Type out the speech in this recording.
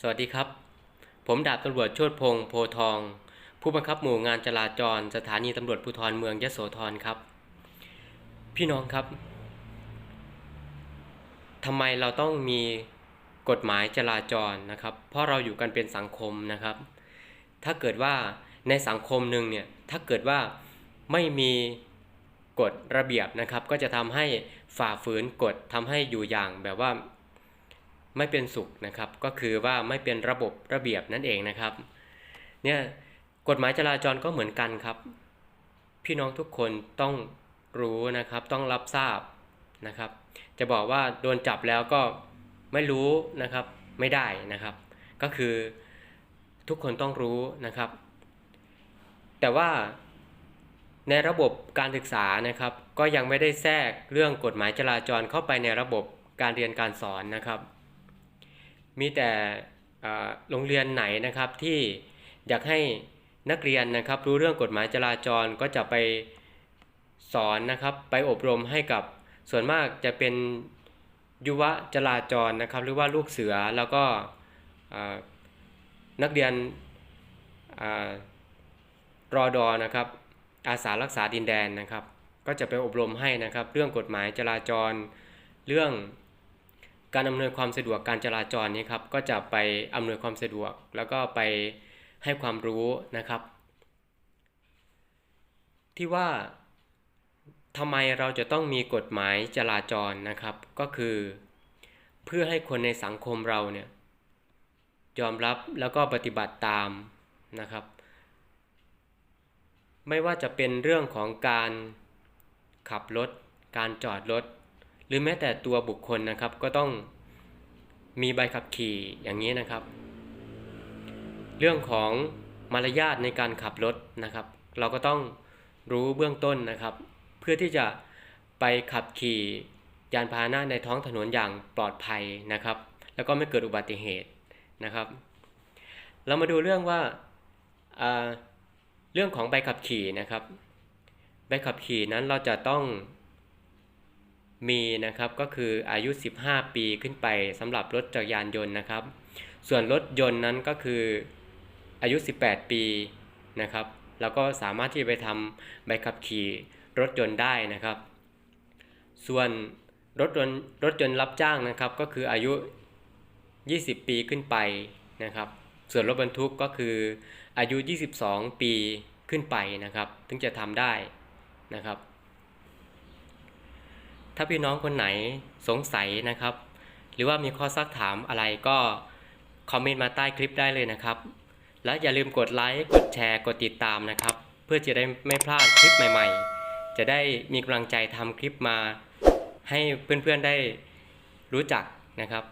สวัสดีครับ ผมดาบตำรวจโชติพงษ์โพทอง ผู้บังคับหมู่งานจราจร สถานีตำรวจภูธรเมืองยโสธรครับ พี่น้องครับทำไมเราต้องมีกฎหมายจราจรนะครับ เพราะเราอยู่กันเป็นสังคมนะครับ ถ้าเกิดว่าในสังคมหนึ่งเนี่ย ถ้าเกิดว่าไม่มีกฎระเบียบนะครับ ก็จะทำให้ฝ่าฝืนกฎทำให้อยู่อย่างแบบว่า ไม่เป็นสุขนะครับ ก็คือว่าไม่เป็นระบบระเบียบนั่นเองนะครับ เนี่ยกฎหมายจราจรก็เหมือนกันครับ พี่น้องทุกคนต้องรู้นะครับ ต้องรับทราบนะครับ จะบอกว่าโดนจับแล้วก็ไม่รู้นะครับไม่ได้นะครับ ก็คือทุกคนต้องรู้นะครับ แต่ว่าในระบบการศึกษานะครับ ก็ยังไม่ได้แทรกเรื่องกฎหมายจราจรเข้าไปในระบบการเรียนการสอนนะครับ มีแต่โรงเรียนไหนนะครับที่อยากให้นักเรียนนะครับรู้เรื่องกฎหมายจราจรก็จะไปสอนนะครับไปอบรมให้กับส่วนมากจะเป็นยุวจราจรนะครับ หรือว่าลูกเสือแล้วก็นักเรียนอรอดอนะครับอาสารักษาดินแดนนะครับ ก็จะไปอบรมให้นะครับ เรื่องกฎหมายจราจร เรื่อง การอำนวยความสะดวกการจราจรนี้ครับก็จะไปอำนวยความสะดวก แล้วก็ไปให้ความรู้นะครับ ที่ว่าทำไมเราจะต้องมีกฎหมายจราจรนะครับ ก็คือ เพื่อให้คนในสังคมเราเนี่ยยอมรับแล้วก็ปฏิบัติตามนะครับ ไม่ว่าจะเป็นเรื่องของการขับรถ การจอดรถ หรือแม้แต่ตัวบุคคลนะครับก็ต้องมีใบขับขี่อย่างนี้นะครับ เรื่องของมารยาทในการขับรถนะครับ เราก็ต้องรู้เบื้องต้นนะครับ เพื่อที่จะไปขับขี่ยานพาหนะในท้องถนนอย่างปลอดภัยนะครับ แล้วก็ไม่เกิดอุบัติเหตุนะครับ เรามาดูเรื่องว่าอ่าเรื่องของใบขับขี่นะครับ ใบขับขี่นั้นเราจะต้อง มีนะครับก็คืออายุ 15 ปีขึ้นไปสำหรับรถจักรยานยนต์นะครับ ส่วนรถยนต์นั้นก็คืออายุ 18 ปีนะครับแล้วก็สามารถที่จะไปทำใบขับขี่รถยนต์ได้นะครับ ส่วนรถยนต์รถยนต์รับจ้างนะครับก็คืออายุ 20 ปีขึ้นไปนะครับ ส่วนรถบรรทุกก็คืออายุ 22 ปีขึ้นไปนะครับ ถึงจะทำได้นะครับ ถ้าพี่น้องคนไหนสงสัยนะครับ หรือว่ามีข้อซักถามอะไรก็คอมเมนต์มาใต้คลิปได้เลยนะครับ และอย่าลืมกดไลค์ กดแชร์ กดติดตามนะครับ เพื่อจะได้ไม่พลาดคลิปใหม่ ๆ จะได้มีกำลังใจทำคลิปมา ให้เพื่อนๆได้รู้จักนะครับ